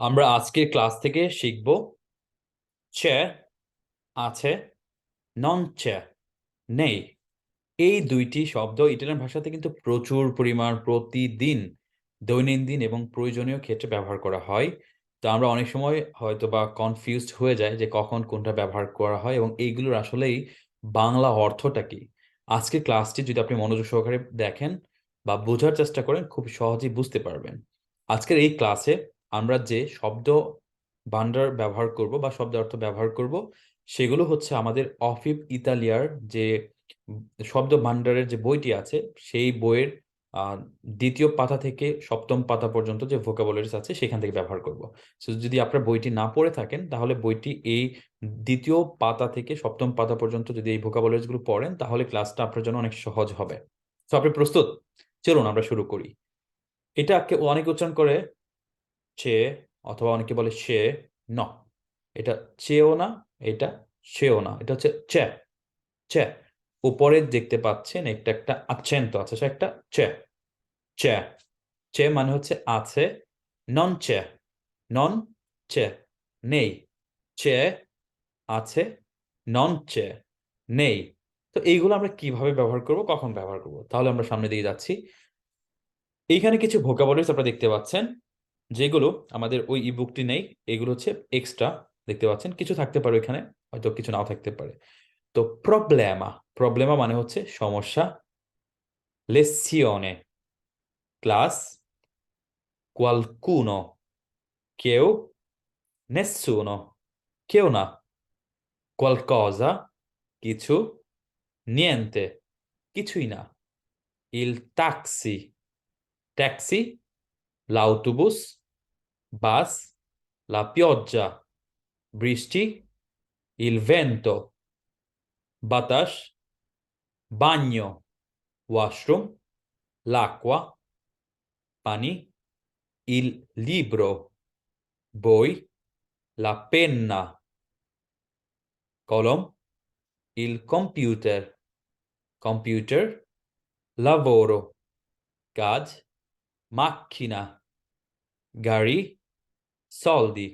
আমরা আজকের ক্লাস থেকে শিখব চে, আছে, নন চে, নেই। এই দুইটি শব্দ ইটালিয়ান ভাষাতে কিন্তু প্রচুর পরিমাণ প্রতিদিন দৈনন্দিন এবং প্রয়োজনীয় ক্ষেত্রে ব্যবহার করা হয়। তো আমরা অনেক সময় হয়তো বা কনফিউজড হয়ে যায় যে কখন কোনটা ব্যবহার করা হয় এবং এইগুলোর আসলেই বাংলা অর্থটা কি? আজকের ক্লাসটি যদি আপনি মনোযোগ সহকারে দেখেন বা বোঝার চেষ্টা করেন, খুব সহজেই বুঝতে পারবেন। আজকের এই ক্লাসে আমরা যে শব্দ ভান্ডার ব্যবহার করব বা শব্দ অর্থ ব্যবহার করব, সেগুলো হচ্ছে আমাদের অফিপ ইতালিয়ার যে শব্দ ভান্ডারের যে বইটি আছে, সেই বইয়ের দ্বিতীয় পাতা থেকে সপ্তম পাতা পর্যন্ত যে ভোকাবুলারিজ আছে, সেখান থেকে ব্যবহার করব। সো যদি আপনার বইটি না পড়ে থাকেন, তাহলে বইটি এই দ্বিতীয় পাতা থেকে সপ্তম পাতা পর্যন্ত যদি এই ভোকাবুলারিজগুলো পড়েন, তাহলে ক্লাসটা আপনার জন্য অনেক সহজ হবে। তো আপনি প্রস্তুত? চলুন আমরা শুরু করি। এটা কে- অনেক উচ্চারণ করে চে অথবা অনেকে বলে সে ন এটা চেও না, এটা সেও না, এটা হচ্ছে চে চে উপরে দেখতে পাচ্ছেন একটা একটা আচ্ছেন্ত আছে, সে একটা চে চে চে মানে হচ্ছে আছে, নন চে নন চে নেই চে আছে নন চে নেই তো এইগুলো আমরা কীভাবে ব্যবহার করব, কখন ব্যবহার করব? তাহলে আমরা সামনে দিকে যাচ্ছি। এইখানে কিছু ভোকাবুলারিজ আপনারা দেখতে পাচ্ছেন। যেগুলো আমাদের ওই ইবুকটি নেই, এগুলো হচ্ছে এক্সট্রা দেখতে পাচ্ছেন? কিছু থাকতে পারে এখানে হয়তো কিছু নাও থাকতে পারে। তো প্রবলেমা প্রবলেমা মানে হচ্ছে সমস্যা। Lezione ক্লাস qualcuno, কেউ nessuno, কেউ না। Qualcosa, কিছু, niente, কিছুই না। Il taxi taxi l'autobus bas, la pioggia, bristi, il vento, batash, bagno, washroom, l'acqua, pani, il libro, boy, la penna, column, il computer, computer, lavoro, gad, macchina, gari, soldi,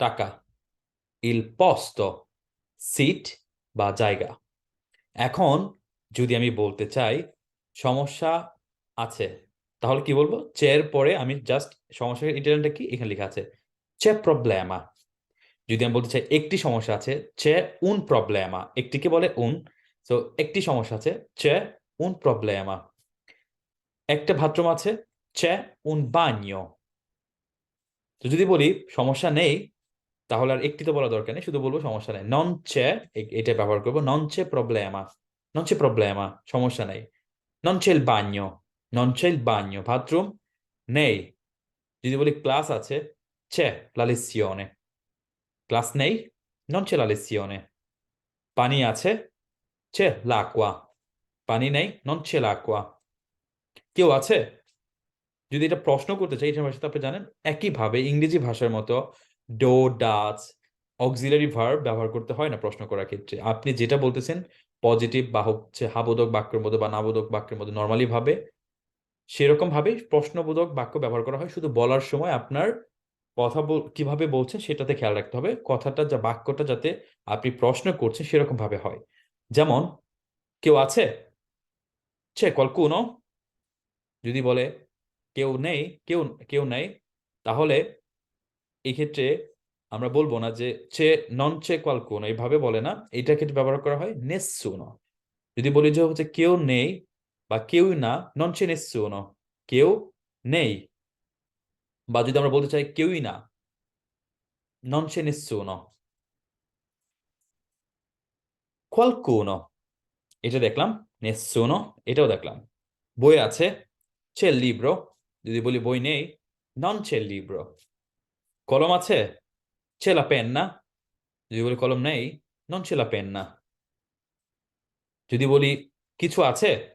টাকা, il posto seat বা জায়গা। এখন যদি আমি বলতে চাই, সমস্যা আছে, তাহলে কি বলব? চের পরে আমি জাস্ট সমস্যা ইটালিয়ানটা কি? এখানে লেখা আছে চে প্রবলেমা যদি আমি বলতে চাই, একটি সমস্যা আছে চে উন প্রবলেমা একটিকে বলে উন তো একটি সমস্যা আছে চে উন প্রবলেমা একটা বাথরুম আছে চে উন বাগনো তো যদি বলি সমস্যা নেই, তাহলে আর একটি তো বলা দরকার নেই, শুধু বলব সমস্যা নেই। নন চে এটা ব্যবহার করব নন চে প্রবলেমা নন চে প্রবলেমা সমস্যা নেই। নন bagno non c'è il bagno bathroom নেই। যদি বলি ক্লাস আছে c'è la ক্লাস নেই non c'è la পানি আছে c'è l'acqua পানি নেই non c'è l'acqua কেউ আছে? যদি এটা প্রশ্ন করতে চাই এটা ভাষাতে আপনি জানেন, একইভাবে ইংরেজি ভাষার মতো ডো ডাচ অক্সিলারি ভার্ব ব্যবহার করতে হয় না প্রশ্ন করার ক্ষেত্রে। আপনি যেটা বলতেছেন, পজিটিভ বা হচ্ছে হাবোধক বাক্যের মধ্যে বা নাবোধক বাক্যের মধ্যে নর্মালি ভাবে সেরকম ভাবে প্রশ্নবোধক বাক্য ব্যবহার করা হয়। শুধু বলার সময় আপনার কথা কীভাবে বলছেন সেটাতে খেয়াল রাখতে হবে। কথাটা যা, বাক্যটা যাতে আপনি প্রশ্ন করছেন সেরকম ভাবে হয়। যেমন, কেউ আছে? c'è qualcuno যদি বলে কেউ নেই, কেউ কেউ নেই, তাহলে এই ক্ষেত্রে আমরা বলব না যে চে নন চে qualcuno এইভাবে বলে না। এটা ক্ষেত্রে ব্যবহার করা হয় nessuno যদি বলি যে হচ্ছে কেউ নেই বা কেউ না, নন c'è nessuno কেউ নেই বা যদি আমরা বলতে চাই কেউই না non c'è nessuno qualcuno এটা দেখলাম nessuno এটাও দেখলাম। বই আছে চে libro যদি বলি বই নেই নন il libro কলম আছে? c'è পেন না। যদি বলি কলম নেই নন c'è পেন না। যদি বলি কিছু আছে?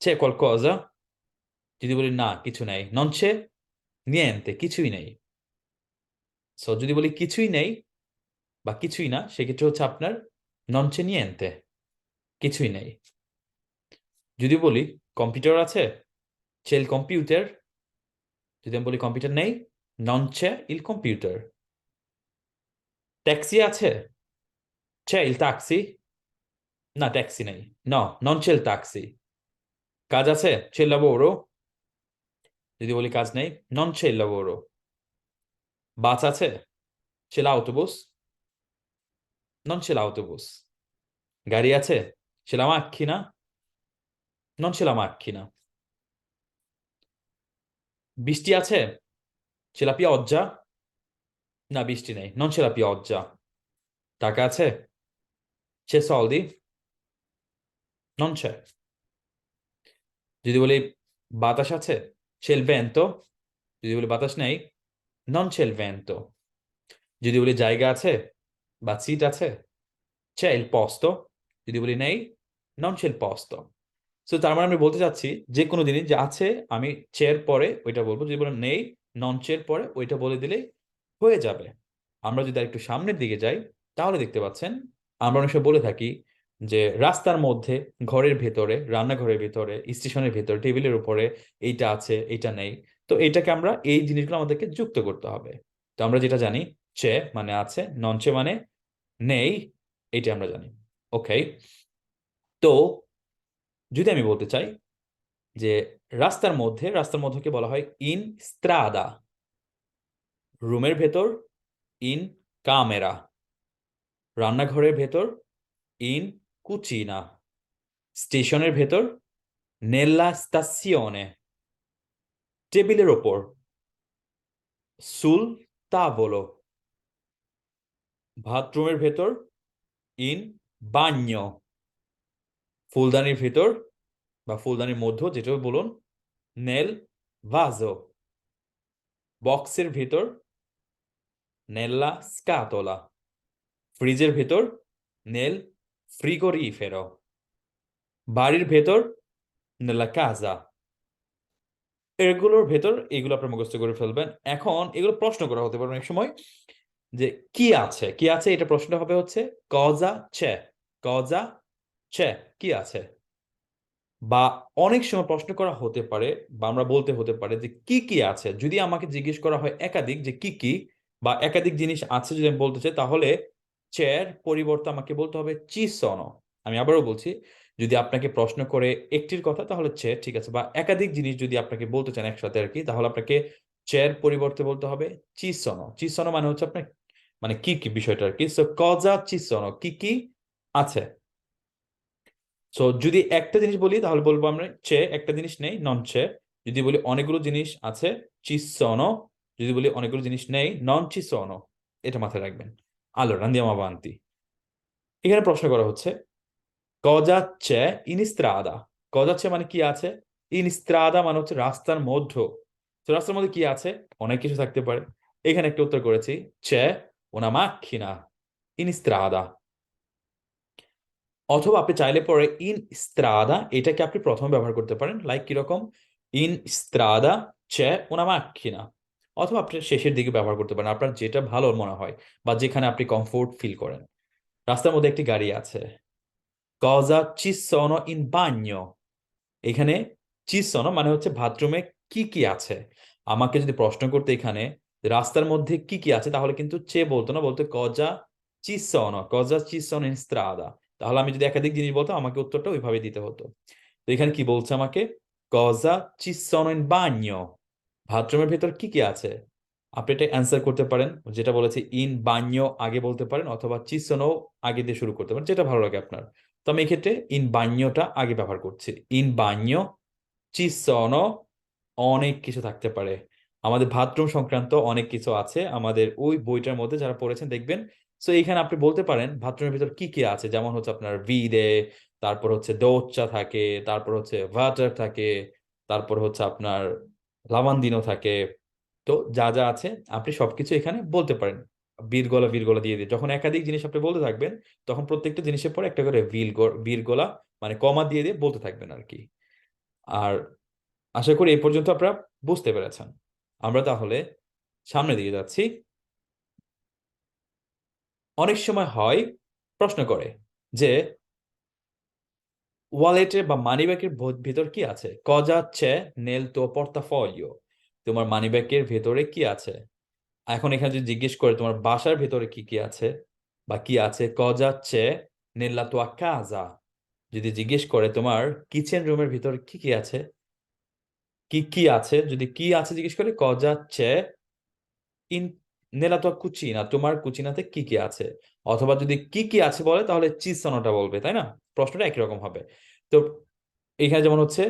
c'è qualcosa যদি বলি না, কিছু নেই। non c'è niente কিছুই নেই। সো যদি বলি কিছুই নেই বা কিছুই না, সেক্ষেত্রে হচ্ছে আপনার non c'è niente কিছুই নেই। যদি বলি কম্পিউটার আছে? C'è il computer যদি আমি বলি কম্পিউটার নেই Non c'è il computer. Taxi আছে c'è il taxi না ট্যাক্সি নেই no non c'è il taxi কাজ আছে c'è il lavoro যদি বলি কাজ নেই non c'è il lavoro বাস আছে c'è l'autobus non c'è l'autobus গাড়ি আছে c'è la macchina non c'è la macchina বৃষ্টি আছে c'è la pioggia না বৃষ্টি নেই non c'è la pioggia টাকা আছে c'è soldi non c'è যদি বলি বাতাস আছে c'è il vento যদি বলি বাতাস নেই non c'è il vento যদি বলি জায়গা আছে বা সিট আছে c'è il posto যদি বলি নেই non c'è il posto So তার মানে আমি বলতে চাচ্ছি যে কোনো জিনিস যে আছে, আমি চেয়ার পরে ওইটা বলব। যদি বলেন নেই নন চেয়ার পরে ওইটা বলে দিলেই হয়ে যাবে। আমরা যদি একটু সামনের দিকে যাই, তাহলে দেখতে পাচ্ছেন আমরা অনেক সময় বলে থাকি যে রাস্তার মধ্যে, ঘরের ভেতরে, রান্নাঘরের ভেতরে, স্টেশনের ভেতরে, টেবিলের উপরে এইটা আছে, এইটা নেই। তো এইটাকে আমরা এই জিনিসগুলো আমাদেরকে যুক্ত করতে হবে। তো আমরা যেটা জানি চে মানে আছে নন চে মানে নেই এইটা আমরা জানি। ওকে তো যদি আমি বলতে চাই যে রাস্তার মধ্যে রাস্তার মধ্যে বলা হয় ইন স্ত্রাদা রুমের ভেতর ইন কামেরা রান্নাঘরের ভেতর ইন কুচিনা স্টেশনের ভেতর নেল্লা স্তাসিওনে টেবিলের ওপর সুল তাভোলো বাথরুমের ভেতর ইন বান্য ফুলদানির ভেতর বা ফুলদানির মধ্য যেটা বলুন, নেল ভাজো। বক্সের ভেতর নেল্লা স্কাতোলা। ফ্রিজের ভেতর নেল ফ্রিগোরিফেরো। বাড়ির ভেতর নেলা কাজা। এগুলোর ভেতর, এগুলো আপনার মুখস্থ করে ফেলবেন। এখন এগুলো প্রশ্ন করা হতে পারে অনেক সময় যে, কি আছে? কি আছে? এটা প্রশ্নটা হবে হচ্ছে, কজা ছে? কজা ছে, কি আছে? বা অনেক সময় প্রশ্ন করা হতে পারে বা আমরা বলতে হতে পারে যে কি কি আছে? যদি আমাকে জিজ্ঞেস করা হয় একাধিক যে কি কি বা একাধিক জিনিস আছে যদি আমি বলতে চাই, তাহলে চেয়ার পরিবর্তে আমাকে বলতে হবে চিসন। আমি আবারও বলছি, যদি আপনাকে প্রশ্ন করে একটির কথা, তাহলে চেয়ার ঠিক আছে। বা একাধিক জিনিস যদি আপনাকে বলতে চান একসাথে আর কি, তাহলে আপনাকে চেয়ার পরিবর্তে বলতে হবে চিসন। চিসন মানে হচ্ছে আপনার মানে কি কি বিষয়টা আর কি? সো কজা চিসন, কি কি আছে? সো যদি একটা জিনিস বলি, তাহলে বলব আমরা চে, একটা জিনিস নেই, নন চে। যদি বলি অনেকগুলো জিনিস আছে, চিসনো। যদি বলি অনেকগুলো জিনিস নেই, নন চিসনো। এটা মাথায় রাখবেন। আলো রান্দিয়াম আবান্তি এখানে প্রশ্ন করা হচ্ছে কজাচ্ছে ইনিস্ত্রাদা। কজাচ্ছে মানে কি আছে? ইনিস্ত্রাদা মানে হচ্ছে রাস্তার মধ্য। তো রাস্তার মধ্যে কি আছে? অনেক কিছু থাকতে পারে। এখানে একটা উত্তর করেছি, চে ওনা মাক্ষিনা ইনিস্ত্রাদা। অথবা আপনি চাইলে পরে ইন স্ত্রাদা এটাকে আপনি প্রথমে ব্যবহার করতে পারেন লাইক কীরকম? ইন স্ত্রাদা চে ওনা মাক্ষিনা অথবা আপনি শেষের দিকে ব্যবহার করতে পারেন, আপনার যেটা ভালো মনে হয় বা যেখানে আপনি কমফোর্ট ফিল করেন। রাস্তার মধ্যে একটি গাড়ি আছে। কজা চিসনো ইন বান্য এখানে চিসনো মানে হচ্ছে বাথরুমে কি কি আছে। আমাকে যদি প্রশ্ন করতে এখানে রাস্তার মধ্যে কি কি আছে, তাহলে কিন্তু চে বলতো না, বলতো কজা চিসনো কজা চিসনো ইন স্ত্রাদা তাহলে আমি যদি একাধিক জিনিস বলতাম, আমাকে উত্তরটা ওইভাবে দিতে হতো। তো এখানে কি বলছে আমাকে? কজা চিসনো বান্য। বাথরুমের ভেতর কি কি আছে? আপনি এটা অ্যান্সার করতে পারেন, যেটা বলেছে, ইন বান্য আগে বলতে পারেন অথবা চিসনো আগে দিয়ে শুরু করতে পারেন, যেটা ভালো লাগে আপনার। তো আমি এক্ষেত্রে ইন বান্যটা আগে ব্যবহার করছি। ইন বান্য চিসনো অনেক কিছু থাকতে পারে। আমাদের বাথরুম সংক্রান্ত অনেক কিছু আছে। আমাদের ওই বইটার মধ্যে যারা পড়েছেন, দেখবেন সো এইখানে আপনি বলতে পারেন বাথরুমের ভিতর কি কি আছে? যেমন হচ্ছে আপনার ভিদে, তারপর হচ্ছে দোচ্চা থাকে, তারপর হচ্ছে ওয়াটার থাকে, তারপর হচ্ছে আপনার লাভান্দিনো থাকে। তো যা যা আছে আপনি সবকিছু এখানে বলতে পারেন। বীরগলা বীরগলা দিয়ে দিয়ে। যখন একাধিক জিনিস আপনি বলতে থাকবেন, তখন প্রত্যেকটা জিনিসের পরে একটা করে বীর বীরগলা মানে কমা দিয়ে দিয়ে বলতে থাকবেন আর কি আর আশা করি এই পর্যন্ত আপনারা বুঝতে পেরেছেন। আমরা তাহলে সামনের দিকে যাচ্ছি। অনেক সময় হয় প্রশ্ন করে যে, ওয়ালেটে বা মানিব্যাগের ভিতর কি আছে? কজা c'è nel tuo portafoglio তোমার মানিব্যাগের ভেতরে কি আছে? এখন এখানে যদি জিজ্ঞেস করে তোমার বাসার ভেতরে কি কি আছে বা কি আছে c'è nella tua casa যদি জিজ্ঞেস করে তোমার কিচেন রুমের ভিতরে কি কি আছে? কি কি আছে? যদি কি আছে জিজ্ঞেস করে cosa c'è in nella Kutchina তোমার কুচিনাতে কি কি আছে? অথবা যদি কি কি আছে বলে, তাহলে sonoটা বলবে, তাই না? প্রশ্নটা একই রকম হবে। তো এখানে যেমন হচ্ছে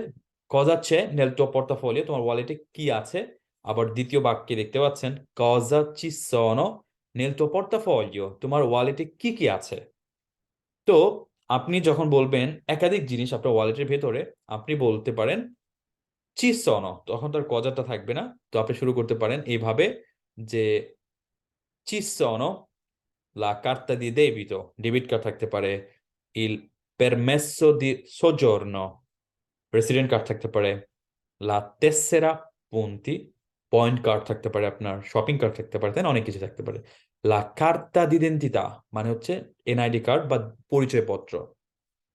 nel tuo portafoglio তোমার ওয়ালেটে কি আছে? আবার দ্বিতীয় বাক্যে দেখতে পাচ্ছেন sono nel tuo portafoglio তোমার ওয়ালেটে কি কি আছে? তো আপনি যখন বলবেন একাধিক জিনিস আপনার ওয়ালেটের ভেতরে, আপনি বলতে পারেন sono তখন তার কজাটা থাকবে না। তো আপনি শুরু করতে পারেন এইভাবে যে ci sono la carta di debito debit card থাকতে পারে il permesso di soggiorno president card থাকতে পারে লা তেসেরা punti পয়েন্ট কার্ড থাকতে পারে আপনার শপিং কার্ড থাকতে পারে তাই না অনেক কিছু থাকতে পারে লা কার্তা d'identità মানে হচ্ছে এনআইডি কার্ড বা পরিচয়পত্র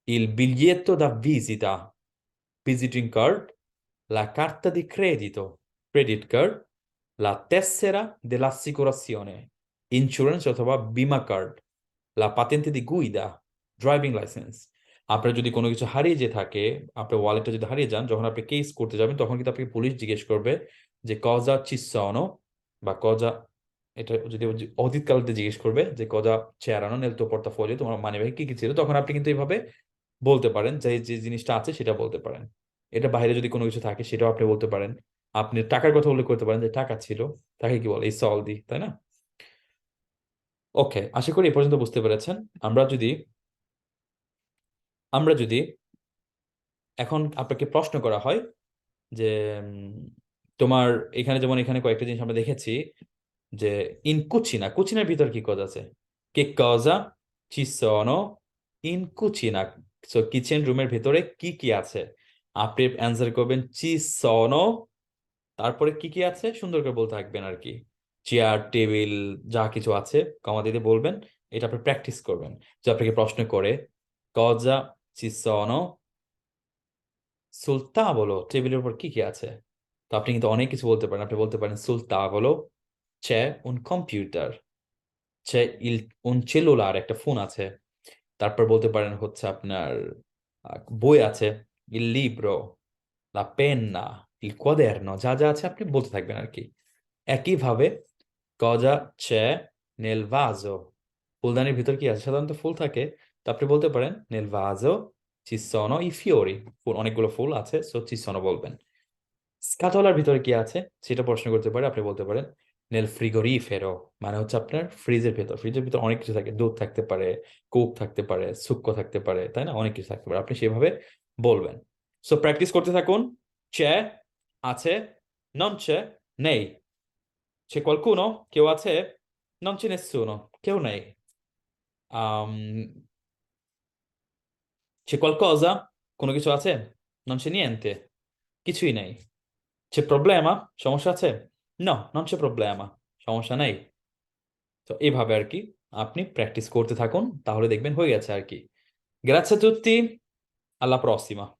il biglietto da visita visiting card la carta di credito credit card la tessera dell'assicurazione insurance অথবা বিমা card la patente di guida driving licence আপনার যদি কোনো কিছু হারিয়ে যে থাকে, আপনার ওয়ালেটটা যদি হারিয়ে যান, যখন আপনি কেস করতে যাবেন, তখন কিন্তু আপনাকে পুলিশ জিজ্ঞেস করবে যে, কজা চিসনো? বা, কজা, এটা যদি অতীতকালতে জিজ্ঞেস করবে যে, কজা চেয়ারানো, নেল তো পোর্টাফোলিও তোমার মানে কি কি ছিল? তখন আপনি কিন্তু এইভাবে বলতে পারেন, যে যে জিনিসটা আছে সেটা বলতে পারেন। এটা বাইরে যদি কোনো কিছু থাকে, সেটাও আপনি বলতে পারেন। আপনি টাকার কথা উল্লেখ করতে পারেন যে, টাকা ছিল। তাকে কি বলে? এই সল দি তাই না? ওকে আশা করি এ পর্যন্ত বুঝতে পেরেছেন। আমরা যদি আমরা যদি এখন আপনাকে প্রশ্ন করা হয় যে তোমার এখানে যেমন এখানে কয়েকটা জিনিস আমরা দেখেছি যে ইন কুচিনা কুচিনার ভিতর কি কাজ আছে? কে কজা sono, in cucina so kitchen রুমের ভিতরে কি কি আছে? আপনি অ্যান্সার করবেন sono, তারপরে কি কি আছে? সুন্দর করে বলতে থাকবেন আর কি। চেয়ার টেবিল যা কিছু আছে কমা দিতে বলবেন, এটা আপনি প্র্যাকটিস করবেন। যে আপনাকে প্রশ্ন করে ci sono sul tavolo টেবিলের উপর কি কি আছে? তো আপনি কিন্তু অনেক কিছু বলতে পারেন। আপনি বলতে পারেন sul tavolo c'è un computer c'è il un cellulare একটা ফোন আছে। তারপর বলতে পারেন হচ্ছে আপনার বই আছে, ইল libro la penna il quaderno যা যা আছে আপনি বলতে থাকবেন আর কি। একইভাবে cosa c'è nel vaso ফুলদানির ভিতর কি আছে? সাধারণত ফুল থাকে। তো আপনি বলতে পারেন nel vaso sono i fiori ফুল, অনেকগুলো ফুল আছে, সো sono বলবেন। স্কাতলার ভিতরে কি আছে? সেটা প্রশ্ন করতে পারে, আপনি বলতে পারেন, নেল ফ্রিগোরিফেরো। মানে হচ্ছে আপনার ফ্রিজের ভেতর। ফ্রিজের ভিতর অনেক কিছু থাকে। দুধ থাকতে পারে, কোক থাকতে পারে সুক্কো থাকতে পারে, তাই না? অনেক কিছু থাকতে পারে। আপনি সেভাবে বলবেন। সো প্র্যাকটিস করতে থাকুন। চে আছে, নন চে, নেই। C'è qualcuno কেউ আছে non c'è nessuno Che কেউ নেই আম, c'è qualcosa কোনো কিছু আছে non c'è niente কিছুই নেই c'è problema সমস্যা আছে no non c'è problema সমস্যা নেই তো এইভাবে আর কি আপনি প্র্যাকটিস করতে থাকুন তাহলে দেখবেন হয়ে গেছে আর কি grazie a tutti alla prossima